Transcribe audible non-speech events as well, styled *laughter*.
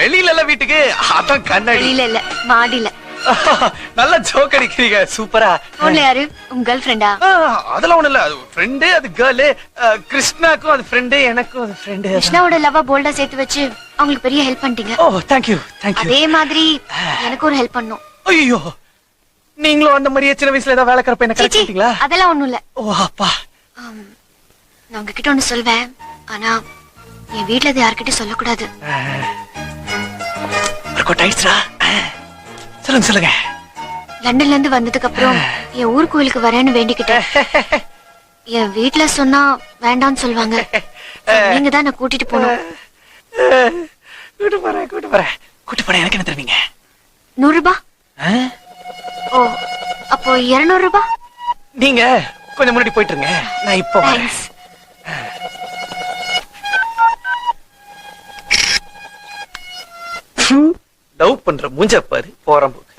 வெளியில இல்ல வீட்டுக்கு? அதான் கண்ணாடி. வெளியில இல்ல மாடியில. *laughs* நல்ல ஜோக் அடிக்கிறீங்க சூப்பரா. போன்ல யாரு? உங்க கேர்ள் ஃப்ரெண்டா அதெல்லாம் ஒண்ணு இல்ல. அது ஃப்ரெண்டு அது கேர்ளு கிருஷ்ணாக்கும் அது ஃப்ரெண்டு எனக்கும் அது ஃப்ரெண்டு கிருஷ்ணாவோட லவ்வ போல்டா சேர்த்து வச்சு அவங்களுக்கு பெரிய ஹெல்ப் பண்ணிட்டீங்க. ஓ தேங்க்யூ தேங்க்யூ அதே மாதிரி எனக்கு ஒரு ஹெல்ப் பண்ணும். ஐயோ நீங்களும் அந்த மாதிரியே சின்ன வயசுல ஏதாவது வேலை என்ன சீச்சி, கரெக்டிங்களா அதெல்லாம் ஒண்ணும் இல்ல. ஓ அப்பா. நான் உங்ககிட்ட ஒண்ணு சொல்வேன். ஆனா என் வீட்ல அது யார்கிட்டயும் சொல்லக்கூடாது. ஒர்க் ஆயிடுச்சுடா சொல்லுங்க சொல்லுங்க. லண்டன்ல இருந்து வந்ததுக்கு அப்புறம் என் ஊர் கோயிலுக்கு வரேன்னு வேண்டிக்கிட்டேன். *laughs* என் வீட்ல சொன்னா வேண்டாம்னு சொல்லுவாங்க. *laughs* நீங்க தான் நான் கூட்டிட்டு போகணும். கூட்டு போறேன் கூட்டு போறேன். கூட்டு போறேன் எனக்கு என்ன தருவீங்க? நூறு ரூபாய்? ஓ அப்போ இருநூறு ரூபாய் நீங்க கொஞ்சம் முன்னாடி போயிட்டு இருங்க நான் இப்போ வரேன். லவ் பண்ற மூஞ்ச பாரு போறேன் போக்கு